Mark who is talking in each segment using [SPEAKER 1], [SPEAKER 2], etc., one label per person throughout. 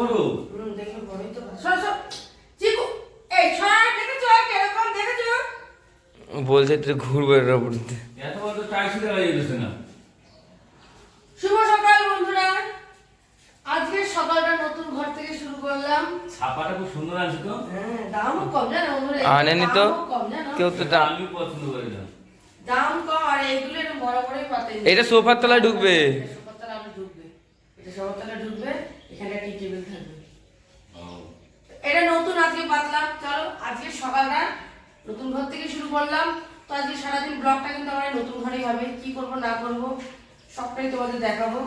[SPEAKER 1] করব
[SPEAKER 2] হুম, দেখলে বড়ই তো ভালো। সর, সর। চিকু, এই সর, দেখেছ? কীরকম দেখেছ?
[SPEAKER 3] বলছে তুই ঘুরবো এর উপর
[SPEAKER 1] এত বড় তো টাইসি দেওয়া যেতেছে না
[SPEAKER 2] শুভ সকাল বন্ধুরা আজকে সকালটা নতুন ঘর থেকে শুরু করলাম
[SPEAKER 1] ছাপাটা খুব সুন্দর আছে তো
[SPEAKER 2] হ্যাঁ, দামও কম জানো বন্ধুরা
[SPEAKER 3] আনেনি তো?
[SPEAKER 2] কম জানো
[SPEAKER 3] কেউ তো দাম
[SPEAKER 1] আমি পছন্দ করি না
[SPEAKER 2] দাম কম আর এইগুলো বড় বড়ই পাতে
[SPEAKER 3] এটা সোফার তলায় ঢুকবে
[SPEAKER 2] সোফার তলায় আমরা ঢুকবে সোফার ঢুকবে এখানে একটা টেবিল থাকবে। এটা নতুন আজকে পাতলাম চলো আজকে সকালটা নতুন ঘর থেকে শুরু করলাম। তো আজকে সারাদিন ব্লগটা কিন্তু আমার নতুন ঘরেই হবে কি করব না করব সবটাই তোমাদের দেখাবো।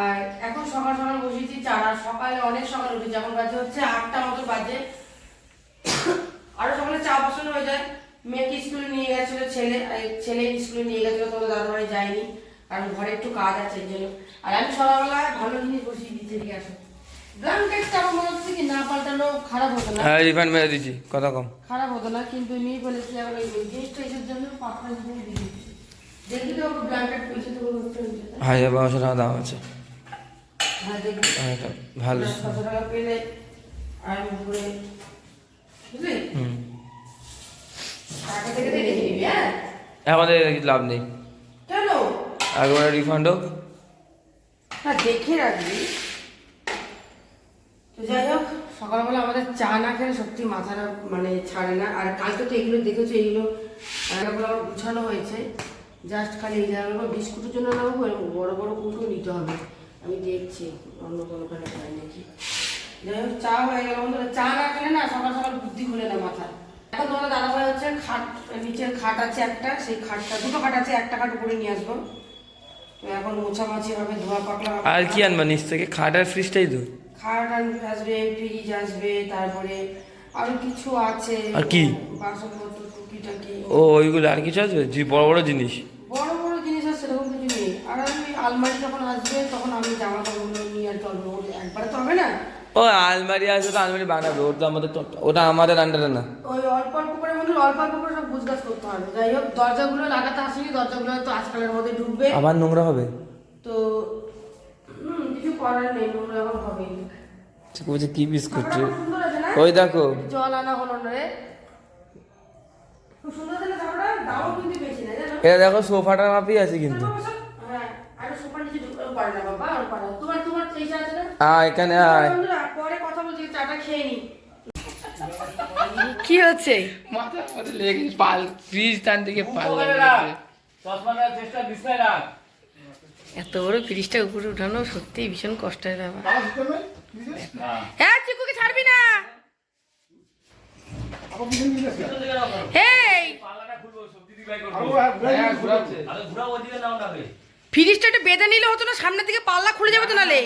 [SPEAKER 2] আর এখন সকাল সকাল বসেছি চার আর সকালে অনেক সকাল উঠেছি এখন বাজে হচ্ছে আটটা মতো বাজে। আরও সকালে চা বসানো হয়ে যায়। মেয়েকে স্কুলে নিয়ে গেছিল ছেলে ছেলে স্কুলে নিয়ে গেছিল তোমাদের দাদা বাড়ি যায়নি। কারণ ঘরে একটু কাজ আছে এই জন্য আর আমি সকালবেলায় ভালো জিনিস বসিয়ে দিচ্ছি এদিকে আসো ব্ল্যাঙ্কেটটা আমার মনে হচ্ছে কি না পাল্টানো খারাপ হতো না?
[SPEAKER 3] হ্যাঁ রিফান্ড মেরে দিচ্ছি কথা কম।
[SPEAKER 2] খারাপ হতো না কিন্তু নিয়ে ফেলেছি আবার ওই জিনিসটা এসের জন্য পাপড়া দিয়ে দিয়ে দেখি তো ওকে ব্ল্যাঙ্কেট পেয়েছে তো কোনো একটা হয়েছে
[SPEAKER 3] বারোশো টাকা দাম আছে।
[SPEAKER 2] হ্যাঁ দেখি
[SPEAKER 3] ভালো।
[SPEAKER 2] ছশো টাকা পেলে আর উপরে বুঝলি?
[SPEAKER 3] হুম।
[SPEAKER 2] টাকা থেকে দেখে নিবি হ্যাঁ?
[SPEAKER 3] আমাদের লাভ নেই। একবার রিফান্ড হোক।
[SPEAKER 2] দেখে রাখবি। তো যাই হোক, সকালবেলা আমাদের চা না খেলে সত্যি মাথাটা মানে ছাড়ে না। আর কালকে তো এগুলো দেখেছ, এগুলো আমার গুছানো হয়েছে। জাস্ট খালি এই জায়গাগুলো বিস্কুটের জন্য নেব এরকম বড় বড় কুটো নিতে হবে। আমি দেখছি, অন্য কোনোখানে পাই নাকি যাই হোক, চা হয়ে গেল বন্ধুরা। চা না খেলে না, সকাল সকাল বুদ্ধি খুলে না মাথা এখন তোমাদের দাদা ভাই হচ্ছে খাট, নিচের খাট আছে একটা, সেই খাটটা, দুটো খাট আছে, একটা খাট উপরে নিয়ে আসব। এখন মোছামাছি হবে ধোয়া পাকলা
[SPEAKER 3] আর কি আনবা নিচ থেকে? খাটার ফ্রিজটাই তো।
[SPEAKER 2] খাট আসবে ফ্রিজ আসবে তারপরে আরও কিছু আছে।
[SPEAKER 3] আর কি?
[SPEAKER 2] বাসনপত্র টুকিটাকি।
[SPEAKER 3] ও ওইগুলো আর কিছু আছে? জি বড় বড় জিনিস?
[SPEAKER 2] বড় বড় জিনিস আছে সেরকম কিছু নেই। আর আমি আলমারি যখন আসবে তখন আমি জামা কাপড়গুলো নিয়ে আর করে একবারে তো হবে না?
[SPEAKER 3] ও আলমারি আছে তো আলমারি বানাবে। ওটা আমাদের তো ওটা আমাদের আন্ডারে না।
[SPEAKER 2] ওই অল্প অল্প করে মধ্যে অল্প অল্প করে সব গুজগাছ করতে হবে। যাই হোক দরজাগুলো লাগাতে আসেনি দরজাগুলো তো আজকালের মধ্যে ঢুকবে।
[SPEAKER 3] আবার নোংরা হবে?
[SPEAKER 2] তো হুম, কিছু করার নেই নোংরা এখন হবেই।
[SPEAKER 3] ঠিক বলছে কি বিস্কুট
[SPEAKER 2] আছে
[SPEAKER 3] ওই দেখো।
[SPEAKER 2] জল আনা হলো না রে। খুব সুন্দর আছে না জামাটা কিন্তু বেশি না জানো?
[SPEAKER 3] এটা দেখো সোফাটার মাপি আছে কিন্তু।
[SPEAKER 2] সুপার নিচে ঢুকতে না বাবা আর পারে তোমার তোমার চেষ্টা আছে না?
[SPEAKER 3] আয় এখানে আয়।
[SPEAKER 2] বন্ধুরা, পরে কথা বলছি চাটা খেয়ে নি। কি হচ্ছে?
[SPEAKER 3] মাথা মাথা লেগে পাল ফ্রিজ টান থেকে পাল
[SPEAKER 1] চেষ্টা বিছনায় রাখ।
[SPEAKER 2] এত বড় ফ্রিজটা উপরে উঠানো সত্যি ভীষণ কষ্টের ব্যাপার।
[SPEAKER 1] না।
[SPEAKER 2] হ্যাঁ। চিকুকে ছাড়বি না। হেই!
[SPEAKER 1] পাল্লাটা খুলবো, সবজি দিয়ে করব।
[SPEAKER 3] হ্যাঁ ঘুরাচ্ছে
[SPEAKER 1] আরে ঘুরাও নাও না।
[SPEAKER 2] ফ্রিজটা একটু বেঁধে নিলে হতো না সামনের দিকে পাল্লা খুলে যাবে তো নালে।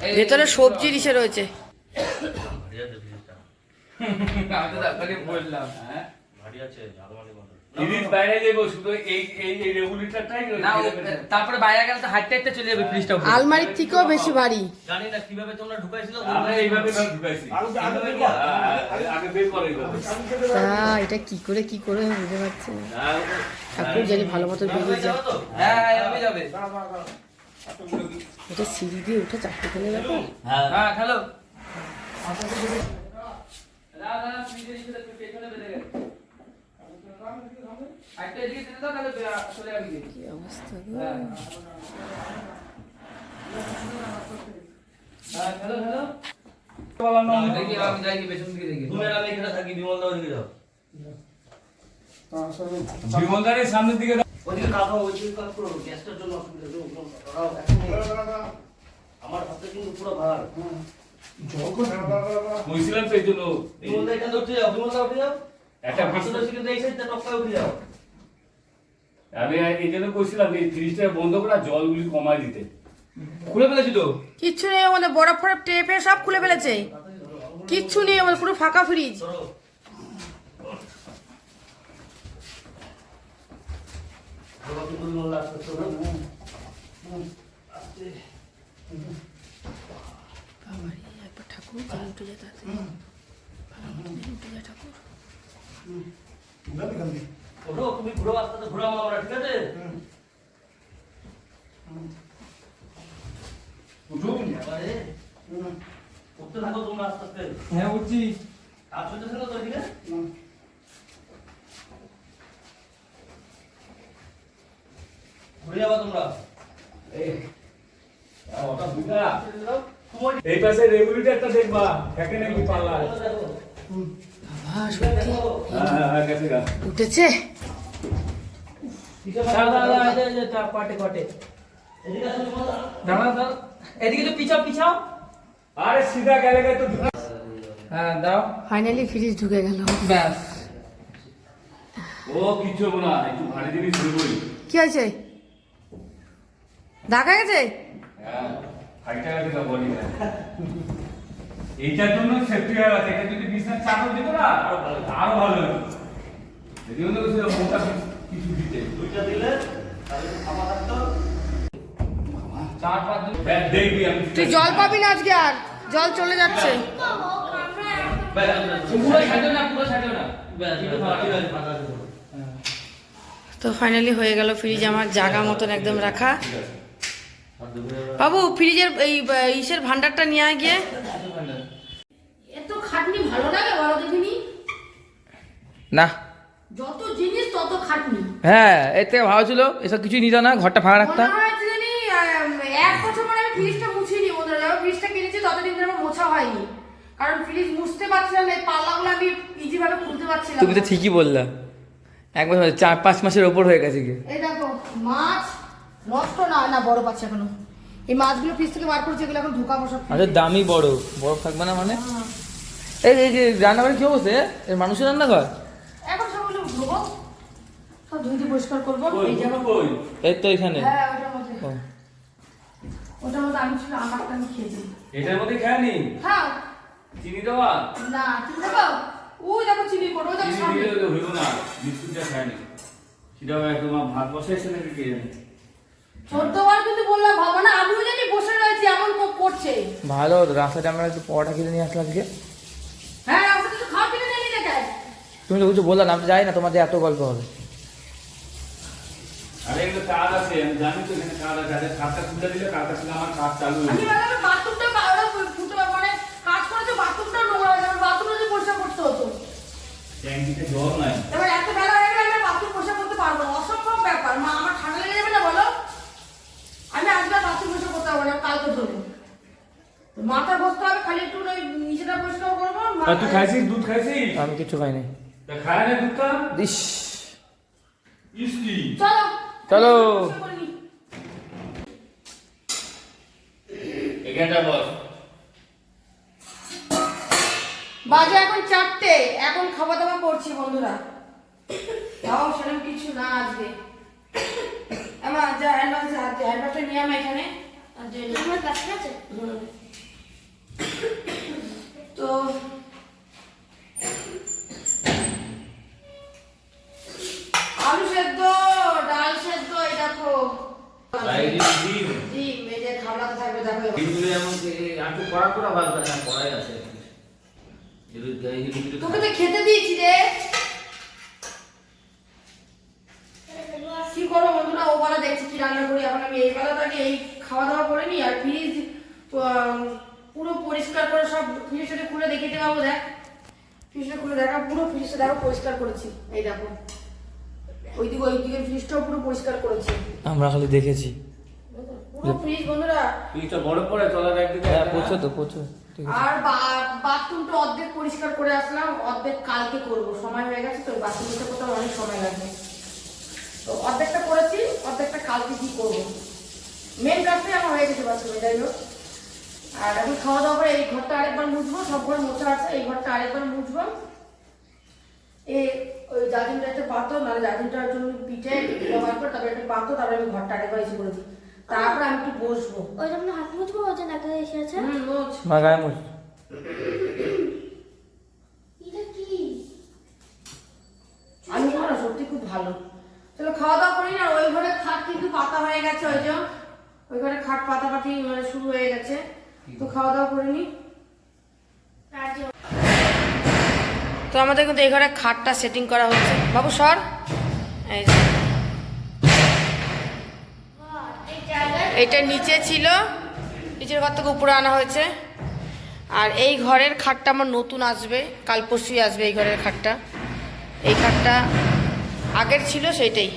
[SPEAKER 1] হ্যাঁ,
[SPEAKER 2] ভেতরে সবজি দিশে রয়েছে।
[SPEAKER 3] বললাম
[SPEAKER 1] হ্যাঁ? আছে, যাব,
[SPEAKER 3] তারপরে বাইরে গেলে তো হাঁটতে হাঁটতে চলে যাবে ফ্রিজটা
[SPEAKER 2] আলমারির থেকেও বেশি ভারী।
[SPEAKER 4] জানি না কীভাবে তোমরা ঢুকাইছিল
[SPEAKER 1] আমরা এইভাবে ঢুকাইছি। হ্যাঁ, আগে বের করে।
[SPEAKER 2] এটা কি করে কি করে বুঝতে পারছি না। ঠাকুর জানি ভালো মতো বেরিয়ে যায়
[SPEAKER 3] হ্যাঁ হ্যাঁ যাবে।
[SPEAKER 2] এটা সিঁড়ি দিয়ে উঠে চারটে ফেলে ব্যাপার?
[SPEAKER 1] হ্যাঁ।
[SPEAKER 3] হ্যাঁ খেলো। ভিতরে তুই পেছনে বেঁধে
[SPEAKER 4] বিমল দা ওদিকে যাও।
[SPEAKER 1] বিমলদারের সামনের দিকে
[SPEAKER 4] ওদিকে কাকা ওইদিকে কাজ করো গ্যাসটার জন্য অসুবিধা। আমার হাতে কিন্তু পুরো ভার।
[SPEAKER 1] বলছিলাম তো এই জন্য একটা ফ্রিজ-
[SPEAKER 4] হাসতে কিন্তু এই সাইডটা টপকায় উঠে যাও।
[SPEAKER 1] আমি এই জন্য কইছিলাম এই ফ্রিজটা বন্ধ করে জলগুলি কমায় দিতে।
[SPEAKER 3] খুলে ফেলেছি তো।
[SPEAKER 2] কিচ্ছু নেই মানে বরফ ফরফ টেপে সব খুলে ফেলেছে। কিচ্ছু নেই আমাদের পুরো ফাঁকা ফ্রিজ উঠে যায় তাড়াতাড়ি উঠে যায় ঠাকুর
[SPEAKER 4] ওঠো তুমি ঘুরো আস্তে ঘুরাবো আমরা ঠিক আছে?
[SPEAKER 1] উঠুন
[SPEAKER 4] এবারে উঠতে থাকো তোমরা আস্তে আস্তে।
[SPEAKER 3] হ্যাঁ উঠছি।
[SPEAKER 4] কাজ চলতেছে না তো এদিকে? ঘুরে যাবা তোমরা।
[SPEAKER 1] এই এই পাশে রেগুলেটরটা দেখবা থাকে নাকি পাল্লা
[SPEAKER 2] হ্যাঁ
[SPEAKER 1] হ্যাঁ হ্যাঁ হ্যাঁ
[SPEAKER 2] উঠেছে?
[SPEAKER 3] কটে কটে
[SPEAKER 4] এদিকে
[SPEAKER 3] দাঁড়া দাঁড়া এদিকে তো পিছাও পিছাও
[SPEAKER 1] আরে সিধা গেলে গেলে তো
[SPEAKER 3] হ্যাঁ দাও
[SPEAKER 2] ফাইনালি ফ্রিজ ঢুকে গেল।
[SPEAKER 3] ব্যাস।
[SPEAKER 1] ও কিচ্ছু না একটু ভারী জিনিস ধরবই
[SPEAKER 2] কি হয়েছে? ঢাকা গেছে?
[SPEAKER 1] হ্যাঁ ফাইটা গেছে বলি। এইটার জন্য সেফটি হয়ে এটা যদি বিছনার চাদর দিত না আরও ভালো আরও ভালো যদি অন্য কিছু মোটা কিছু দিতে।
[SPEAKER 4] দুইটা দিলে তাহলে আমার থাকতো
[SPEAKER 3] চার পাঁচ
[SPEAKER 1] দেখবি আমি।
[SPEAKER 2] তুই জল পাবি না আজকে আর। জল চলে যাচ্ছে। তো ফাইনালি হয়ে গেল ফ্রিজ আমার জাগা মতন একদম রাখা। বাবু ফ্রিজের এই ইসের ভান্ডারটা নিয়ে আয় গিয়ে। এত খাটনি ভালো লাগে বলো দেখিনি?
[SPEAKER 3] না।
[SPEAKER 2] খাটনি
[SPEAKER 3] হ্যাঁ এতে ভালো ছিল এসব কিছুই নিত না ঘরটা ফাঁকা রাখতাম।
[SPEAKER 2] হয়েছে জানি আম, এক বছর পরে আমি ফ্রিজটা মুছিনি বন্ধুরা যখন ফ্রিজটা কিনেছি ততদিন ধরে আমার মোছা হয়নি। কারণ ফ্রিজ মুছতে পারছিলাম না পাল্লাগুলো আমি ইজি ভাবে খুলতে পারছিলাম
[SPEAKER 3] তুমি তো ঠিকই বললা। একবার হয়েছে, চার পাঁচ মাসের ওপর হয়ে গেছে কি
[SPEAKER 2] এই দেখো মাছ নষ্ট না না বড় পাচ্ছে এখনও। এই মাছগুলো ফ্রিজ থেকে বার করছে এগুলো এখন ঢোকাবো সব
[SPEAKER 3] আচ্ছা দামই বড় বড় থাকবে না মানে? এই এই যে রান্নাঘরে কি অবস্থা? এর মানুষের রান্নাঘর?
[SPEAKER 2] এখন সব ওগুলো ধোবো। সব ধুইতে পরিষ্কার করব। এই
[SPEAKER 3] তো এখানে।
[SPEAKER 2] হ্যাঁ ওটার মধ্যে। ওটার মধ্যে আমি ছিল আমারটা আমি খেয়েছি
[SPEAKER 1] এটার মধ্যে খেয়ানি
[SPEAKER 2] হ্যাঁ।
[SPEAKER 1] চিনি দেওয়া?
[SPEAKER 2] না দেখো চিনি করো ওই দেখো
[SPEAKER 1] চিনি দিলে হইব না বিস্কুটটা খায়নি সেটা একদম ভাত বসাইছে নাকি কে জানে?
[SPEAKER 2] চোদ্দবার কিন্তু বললাম ভাবো না আমিও জানি বসে রয়েছি এমন কো- করছে।
[SPEAKER 3] ভালো আমরা একটু পরোটা কিনে নিয়ে আসলাম আজকে।
[SPEAKER 2] হ্যাঁ ওটা তো খাওয়া কিনে নিয়ে নিয়ে
[SPEAKER 3] তুমি তো কিছু বললাম আমি যাই না তোমাদের এত গল্প হবে।
[SPEAKER 1] আরে এগুলো কাজ আছে আমি জানি তো এখানে কাজ আছে। আরে কাজটা খুলে দিলে কাজটা খুলে আমার কাজ চালু হয়ে
[SPEAKER 2] আমি
[SPEAKER 1] যাবে।
[SPEAKER 2] ভাবলাম বাথরুমটা ওরা ফুটে মানে কাজ করেছে বাথরুমটা নোংরা হয়ে যাবে বাথরুমটা যে পরিষ্কার করতে হতো।
[SPEAKER 1] ট্যাঙ্কিতে জল নাই।
[SPEAKER 2] এবার এত বেলা হয়ে গেলে আমি বাথরুম পরিষ্কার করতে পারব না। অসম্ভব ব্যাপার। মা আমার ঠান্ডা লেগে যাবে না বলো? আমি আজকে বাথরুম পরিষ্কার করতে পারব না কালকে ধরবো মাথা বসতে হবে খালি একটু ওই নিচেটা পরিষ্কার করব।
[SPEAKER 1] তুই খাইছিস দুধ খাইছিস?
[SPEAKER 3] আমি কিছু খাইনি।
[SPEAKER 1] খায় না দুধটা?
[SPEAKER 3] দিস
[SPEAKER 1] ইসকি
[SPEAKER 2] চলো
[SPEAKER 3] চলো।
[SPEAKER 2] বাজে এখন চারটে এখন খাওয়া দাওয়া করছি বন্ধুরা। তাও সেরকম কিছু না আজকে। আমার যা হ্যান্ডবাস আছে হ্যান্ডবাসটা নিয়ে আমি এখানে।
[SPEAKER 5] আমার কাছে আছে।
[SPEAKER 2] তো দেখো।
[SPEAKER 1] ডিম
[SPEAKER 2] ডিম এই যে খাবলাতে থাকবে দেখো।
[SPEAKER 6] ডিমগুলো এমন কি কড়া কড়া ভাজবে না কড়াই আছে। যদি গায়ে হিরো
[SPEAKER 2] তোকে তো খেতে দিয়েছি রে। কি করব বন্ধুরা? ও বেলা দেখছি কি রান্না করি। এখন আমি এই বেলাটাকে এই খাওয়া দাওয়া করে নি আর ফ্রিজ পুরো পরিষ্কার করে সব ফ্রিজটা খুলে দেখিয়ে দেওয়া দেখ। ফ্রিজটা খুলে দেখা পুরো ফ্রিজটা দেখো পরিষ্কার করেছি। এই দেখো। ওইদিকে ওই দিকের ফ্রিজটাও পুরো পরিষ্কার করেছি।
[SPEAKER 3] আমরা খালি দেখেছি।
[SPEAKER 2] পুরো ফ্রিজ বন্ধুরা।
[SPEAKER 1] পিসটা বড় পড়ে তলার একদিকে
[SPEAKER 3] হ্যাঁ
[SPEAKER 1] একটা-
[SPEAKER 3] তো প্রচুর
[SPEAKER 2] আর বাথরুমটা অর্ধেক পরিষ্কার করে আসলাম অর্ধেক কালকে করব। সময় হয়ে গেছে তো বাথরুমটা করতে আমার অনেক সময় লাগবে। তো অর্ধেকটা করেছি অর্ধেকটা কালকে কি করব? মেন কাজটাই আমার হয়ে গেছে বাথরুমে যাই হোক। আর এখন খাওয়া দাওয়া করে এই ঘরটা আরেকবার মুছবো সব ঘর মোছা আছে এই ঘরটা আরেকবার মুছবো। এ ওই জাজিনটা একটা পাতো নাহলে জাজিনটার জন্য পিঠে ব্যবহার করে তারপরে একটা পাতো তারপরে আমি ঘরটা আরেকবার এসে করে দিই। তারপরে আমি একটু বসবো।
[SPEAKER 5] ওই জন্য হাত মুছবো ওই জন্য একটা এসে আছে?
[SPEAKER 2] হুম মোছ
[SPEAKER 3] মা গায়ে মুছ
[SPEAKER 5] এটা কি?
[SPEAKER 2] আমি না সত্যি খুব ভালো। চলো খাওয়া দাওয়া করি না ওই ঘরে খাট কিন্তু পাতা হয়ে গেছে ওই যে। ওই ঘরে খাট পাতা পাতি মানে শুরু হয়ে গেছে। তো খাওয়া দাওয়া করে নি। তো আমাদের কিন্তু এই ঘরে খাটটা সেটিং করা হচ্ছে। বাবু সর। এই যে, এটা নিচে ছিল নিচের ঘর থেকে উপরে আনা হয়েছে। আর এই ঘরের খাটটা আমার নতুন আসবে কাল পরশুই আসবে এই ঘরের খাটটা। এই খাটটা আগের ছিল সেইটাই।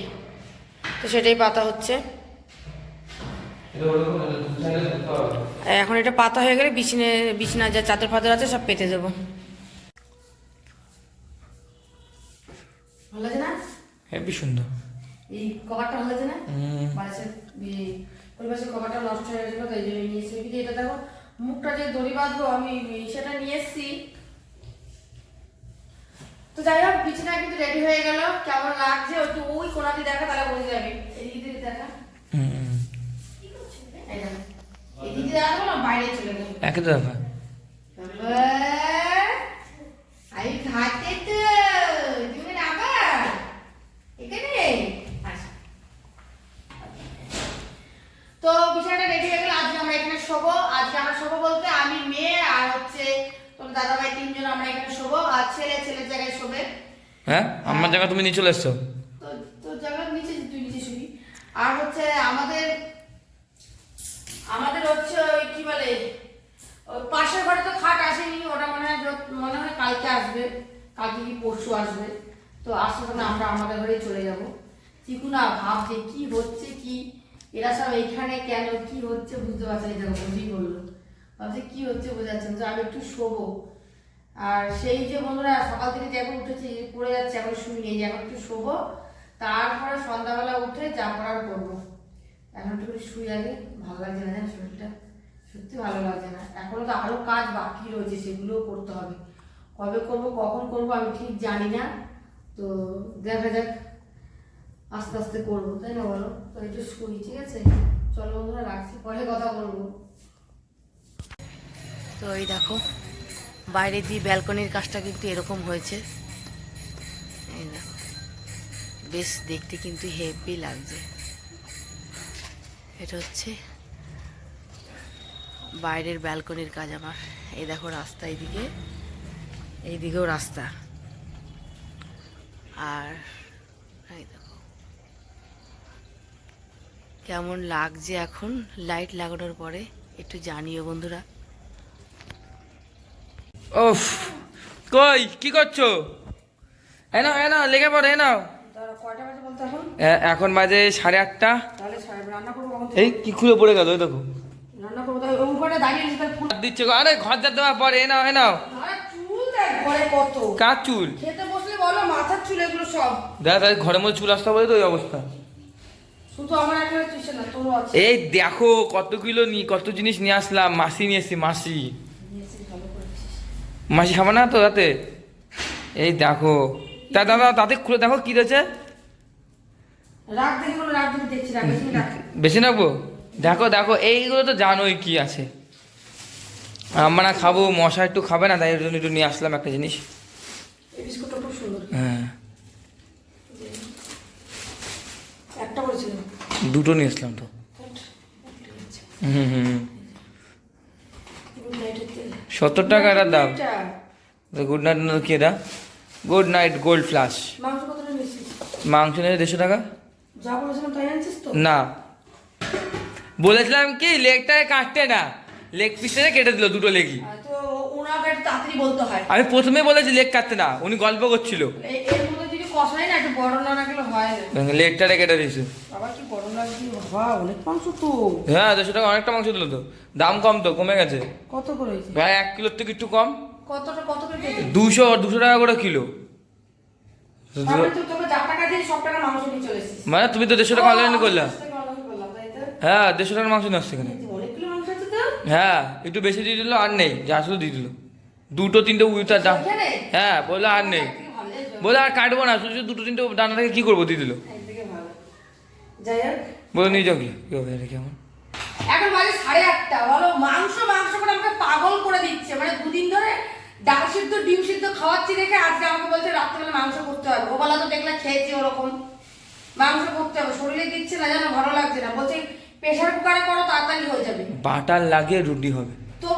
[SPEAKER 2] তো সেটাই পাতা হচ্ছে। এখন এটা পাতা হয়ে গেলে বিছনে বিছনা যা চাদর ফাদর আছে সব পেতে দেবো।
[SPEAKER 3] হেবি সুন্দর।
[SPEAKER 2] এই কভারটা ভালো আছে না। ওই পাশে কভারটা নষ্ট হয়ে গেছিল তাই জন্য নিয়ে এসেছি কিন্তু এটা দেখো মুখটা যে দড়ি বাঁধবো আমি সেটা নিয়ে এসেছি। তো যাই হোক বিছানা কিন্তু রেডি হয়ে গেল। কেমন লাগছে? একটু ওই কোনাটি দেখা তাহলে বোঝা যাবে। এদিকে দিকে দেখা।
[SPEAKER 3] হুম।
[SPEAKER 2] এই দেখো। এদিকে না বাইরে চলে গেল।
[SPEAKER 3] একই তো ব্যাপার
[SPEAKER 2] আমি খাতে তো তুমি আবার এখানে আচ্ছা তো বিষয়টা রেডি হয়ে গেল আজকে আমরা এখানে শোবো আজকে আমরা শোবো বলতে আমি মেয়ে আর হচ্ছে তোর দাদা ভাই তিনজন আমরা এখানে শোবো আর ছেলে ছেলের জায়গায় শোবে
[SPEAKER 3] হ্যাঁ আমার জায়গা তুমি নিয়ে চলে এসছো?
[SPEAKER 2] আর হচ্ছে আমাদের আমাদের হচ্ছে কি বলে পাশের ঘরে তো খাট আসেনি, ওটা মনে হয় মনে হয় কালকে আসবে, কালকে কি পরশু আসবে। তো তখন আমরা আমাদের ঘরেই চলে যাব। চিকু না ভাবছে কি হচ্ছে কি, এরা সব এইখানে কেন, কি হচ্ছে বুঝতে পারছে দেখো বুঝেই বলল। ভাবছে কি হচ্ছে বোঝাচ্ছে না। তো আমি একটু শোবো। আর সেই যে বন্ধুরা, সকাল থেকে যে এখন উঠেছি, পড়ে যাচ্ছে, এখন শুই নেই এখন একটু শোবো। তারপরে সন্ধ্যাবেলা উঠে যা করার করব এখন একটু শুই আগে, ভালো লাগছে না জানো শরীরটা? সত্যি ভালো লাগছে না। এখনও তো আরও কাজ বাকি রয়েছে, সেগুলোও করতে হবে। কবে করব, কখন করব, আমি ঠিক জানি না। তো দেখা যাক, আস্তে আস্তে করব, তাই না বলো? তো একটু শুই, ঠিক আছে? চলো বন্ধুরা, রাখছি, পরে কথা বলব। তো এই দেখো বাইরে দিয়ে ব্যালকনির কাজটা কিন্তু এরকম হয়েছে। বেশ দেখতে কিন্তু হেভি লাগছে। এটা হচ্ছে বাইরের ব্যালকনির কাজ আমার। এই দেখো রাস্তা এইদিকে। এইদিকেও রাস্তা। আর এই দেখো। কেমন লাগছে এখন? লাইট লাগানোর পরে একটু জানিও বন্ধুরা।
[SPEAKER 3] ওফ কই কি করছ? এ নাও এ নাও লেগে পড়ো এ নাও।
[SPEAKER 2] কয়টা বাজে বলতে এখন?
[SPEAKER 3] বাজে সাড়ে আটটা? এই কি খুলে পড়ে গেল ওই দেখো দিচ্ছে গো। আরে ঘর যা দেওয়ার পরে এ নাও এ নাও।
[SPEAKER 2] আরে চুল দেখ ঘরে কত।
[SPEAKER 3] কার চুল?
[SPEAKER 2] খেতে বসলে বলো মাথার চুল এগুলো সব।
[SPEAKER 3] দেখ ঘরের মধ্যে চুল আসতে বলে তো ওই অবস্থা। এই দেখো কত কিলো নি কত জিনিস নিয়ে আসলাম মাসি নিয়ে এসছি মাসি। মাসি খাবে না তো রাতে? এই দেখো। তা দাদা তাতে খুলে দেখো কি রয়েছে। বেশি রাখব দেখো দেখো এইগুলো তো জানোই কি আছে। আমরা খাব মশা একটু খাবে না তাই জন্য একটু নিয়ে আসলাম একটা জিনিস। হ্যাঁ। দুটো নিয়ে আসলাম তো। হুম হুম। সত্তর টাকা এটার দাম। গুড নাইট কি এটা? গুড নাইট গোল্ড ফ্লাশ
[SPEAKER 2] মাংস
[SPEAKER 3] নিয়ে দেড়শো টাকা? না। বলেছিলাম কি লেগটা কাটতে না। লেগ পিসটা কেটে দিল দুটো লেগই আমি প্রথমে বলেছি লেগ কাটতে না উনি গল্প করছিল।
[SPEAKER 2] কষাই না একটু বড় না রাখলে হয় না
[SPEAKER 3] লেগটারে কেটে দিয়েছে।
[SPEAKER 2] বাবা কি বড় লাগছে বাবা অনেক মাংস তো।
[SPEAKER 3] হ্যাঁ দেড়শো টাকা অনেকটা মাংস দিল তো। দাম কম তো কমে গেছে।
[SPEAKER 2] কত করে
[SPEAKER 3] প্রায় এক কিলোর থেকে একটু কম।
[SPEAKER 2] কতটা কত করে
[SPEAKER 3] দুশো দুশো টাকা করে কিলো। মানে তুমি তো দেড়শো টাকা অনলাইন
[SPEAKER 2] তো?
[SPEAKER 3] হ্যাঁ দেড়শো টাকার মাংস নিয়ে আসছে এখানে। হ্যাঁ একটু বেশি দিয়ে দিল আর নেই যা শুধু দিয়ে দিল। দুটো তিনটে উইটার দাম। হ্যাঁ বলল আর নেই। বলে আর কাটবো না শুধু দুটো তিনটে দানা থেকে কি করব? দিয়ে দিল। বলে নিয়ে যাও কি কি হবে এটা কেমন
[SPEAKER 2] এখন বাজে সাড়ে আটটা বলো মাংস মাংস করে আমাকে পাগল করে দিচ্ছে। মানে দুদিন ধরে ডাল সিদ্ধ ডিম সিদ্ধ খাওয়াচ্ছি দেখে আজকে আমাকে বলছে রাত্রেবেলা মাংস করতে হবে। ওবেলা তো দেখলে খেয়েছি ওরকম। মাংস করতে হবে শরীরে দিচ্ছে না জানো ভালো লাগছে না। বলছে প্রেশার কুকারে করো তাড়াতাড়ি হয়ে যাবে।
[SPEAKER 3] বাটার লাগিয়ে রুটি হবে।
[SPEAKER 2] তো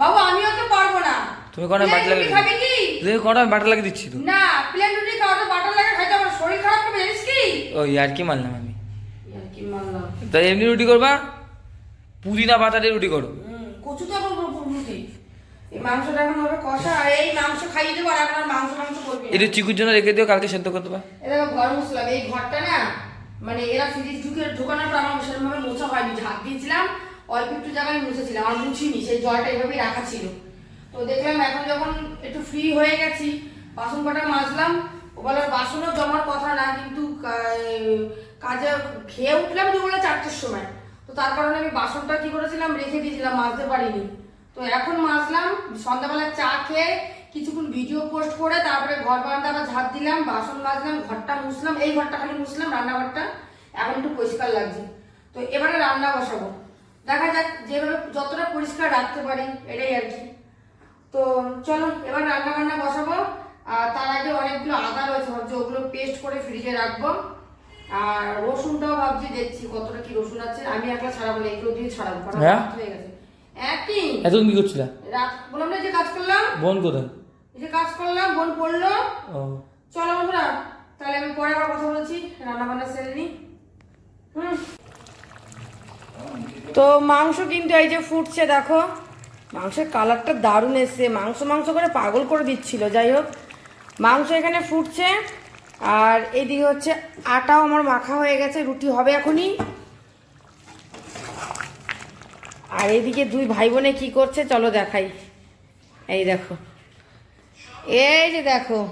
[SPEAKER 2] বাবু আমিও তো পারব না।
[SPEAKER 3] তুমি
[SPEAKER 2] প্লেন
[SPEAKER 3] বাটার
[SPEAKER 2] রুটি
[SPEAKER 3] লাগিয়ে
[SPEAKER 2] কি?
[SPEAKER 3] দেখো কটা বাটার লাগিয়ে দিচ্ছি তো।
[SPEAKER 2] না প্লেন রুটি খাওয়া তো বাটার লাগে খাইতে আমার শরীর খারাপ করবে জানিস কি
[SPEAKER 3] ও কি মানলাম আমি। এমনি রুটি করবা? পুদিনা পাতা দিয়ে রুটি করো।
[SPEAKER 2] হুম, কচু তো এখন করব রুটি মাংসটা এখন হবে কষা আর এই মাংস খাইয়ে দেবো আর এখন আর মাংস মাংস করবি না।
[SPEAKER 3] চিকুর জন্য রেখে দিও কালকে সেদ্ধ করতে পার
[SPEAKER 2] এটা ঘর মুসলাম এই ঘরটা না মানে এরা ফ্রিজ ঢুকে ঢোকানোর পর আমার সেরকমভাবে মোছা হয়নি। ঝাঁপ দিয়েছিলাম অল্প একটু জায়গায় মুছেছিলাম আর মুছিনি সেই জলটা এইভাবেই রাখা ছিল। তো দেখলাম এখন যখন একটু ফ্রি হয়ে গেছি বাসন কটা মাজলাম ওবেলার বাসনও জমার কথা না কিন্তু কাজে খেয়ে উঠলাম দুবেলা চারটের সময়। তো তার কারণে আমি বাসনটা কি করেছিলাম, রেখে দিয়েছিলাম, মাজতে পারিনি। তো এখন মাজলাম, সন্ধ্যাবেলা চা খেয়ে কিছুক্ষণ ভিডিও পোস্ট করে তারপরে ঘর বারান্দা আবার ঝাঁপ দিলাম, বাসন মাজলাম, ঘরটা মুছলাম, এই ঘরটা খালি মুছলাম, রান্নাঘরটা এখন একটু পরিষ্কার লাগছে। তো এবারে রান্না বসাবো। দেখা যাক যেভাবে যতটা পরিষ্কার রাখতে পারি, এটাই আর কি। তো চলো এবার রান্না বান্না বসাবো। তার আগে অনেকগুলো আদা রয়েছে ভাবছি ওগুলো পেস্ট করে ফ্রিজে রাখব। আর রসুনটাও ভাবছি দেখছি কতটা কি রসুন আছে আমি একলা ছাড়াবো না এগুলো দিয়ে ছাড়াবো
[SPEAKER 3] হ্যাঁ?
[SPEAKER 2] হয়ে গেছে। একই?
[SPEAKER 3] এতক্ষণ কি করছিলা?
[SPEAKER 2] রাত বললাম না যে কাজ করলাম?
[SPEAKER 3] বোন কোথায়?
[SPEAKER 2] এই যে কাজ করলাম বোন পড়ল।
[SPEAKER 3] ও।
[SPEAKER 2] চলো বন্ধুরা তাহলে আমি পরে আবার কথা বলছি রান্না বান্না সেরে নি। হুম। তো মাংস কিন্তু এই যে ফুটছে দেখো। মাংসের কালারটা দারুণ এসছে। মাংস মাংস করে পাগল করে দিচ্ছিল যাই হোক। মাংস এখানে ফুটছে। আর এদিকে হচ্ছে আটাও আমার মাখা হয়ে গেছে, রুটি হবে এখনই। আর এদিকে দুই ভাই বোনে কি করছে, চলো দেখাই। এই দেখো। এই যে দেখো।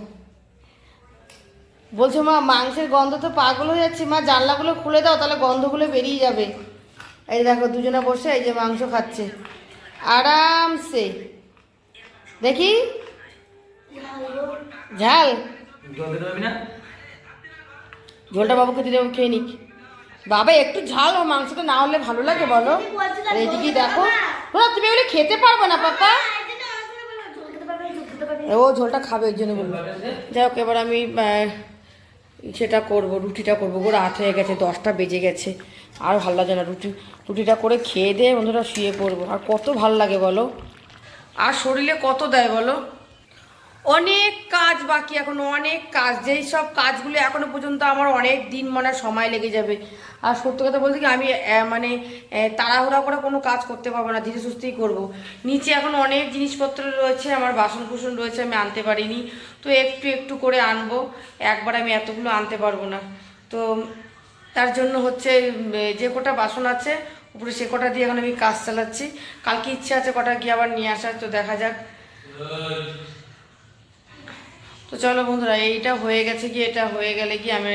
[SPEAKER 2] বলছো, মা, মাংসের গন্ধ তো পাগল হয়ে যাচ্ছে। মা, জানলাগুলো খুলে দাও, তাহলে গন্ধগুলো বেরিয়ে যাবে। এই দেখো, দুজনে বসে এই যে মাংস খাচ্ছে। আরামসে। দেখি? ঝাল? ঝোলটা বাবুকে দিলে খেয়ে নিক। বাবা একটু ঝাল ও মাংসটা না হলে ভালো লাগে বলো? আর এদিকে দেখো। তুমি এগুলো খেতে পারবে না পাপা ও ঝোলটা খাবে ওই জন্য বলব যাই হোক এবার আমি সেটা করব রুটিটা করব। গো রাত হয়ে গেছে দশটা বেজে গেছে। আর ভালো লাগে না রুটি রুটিটা করে খেয়ে দিয়ে বন্ধুরা শুয়ে পড়ব। আর কত ভালো লাগে বলো? আর শরীরে কত দেয় বলো? অনেক কাজ বাকি এখন, অনেক কাজ। যেই সব কাজগুলো এখনও পর্যন্ত আমার অনেক দিন মানে সময় লেগে যাবে। আর সত্যি কথা বলতে কি, আমি মানে তাড়াহুড়া করে কোনো কাজ করতে পারব না, ধীরে সুস্থেই করব। নিচে এখন অনেক জিনিসপত্র রয়েছে, আমার বাসন কুসন রয়েছে, আমি আনতে পারিনি। তো একটু একটু করে আনব, একবার আমি এতগুলো আনতে পারব না। তো তার জন্য হচ্ছে যে কটা বাসন আছে, উপরে সে কটা দিয়ে এখন আমি কাজ চালাচ্ছি। কালকে ইচ্ছে আছে কটা গিয়ে আবার নিয়ে আসার, তো দেখা যাক। তো চলো বন্ধুরা, এইটা হয়ে গেছে কি, এটা হয়ে গেলে কি আমি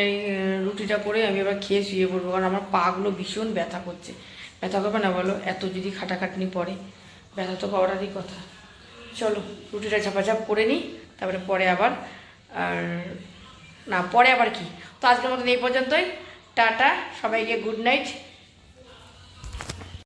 [SPEAKER 2] রুটিটা করে আমি এবার খেয়ে শুয়ে পড়ব। কারণ আমার পাগুলো ভীষণ ব্যথা করছে। ব্যথা করবে না বলো, এত যদি খাটাখাটনি পড়ে, ব্যথা তো পাওয়ারই কথা। চলো, রুটিটা ঝাপাঝাপ করে নিই, তারপরে পরে আবার, আর না, পরে আবার কি? তো আজকের মতন এই পর্যন্তই। টাটা, সবাইকে গুড নাইট।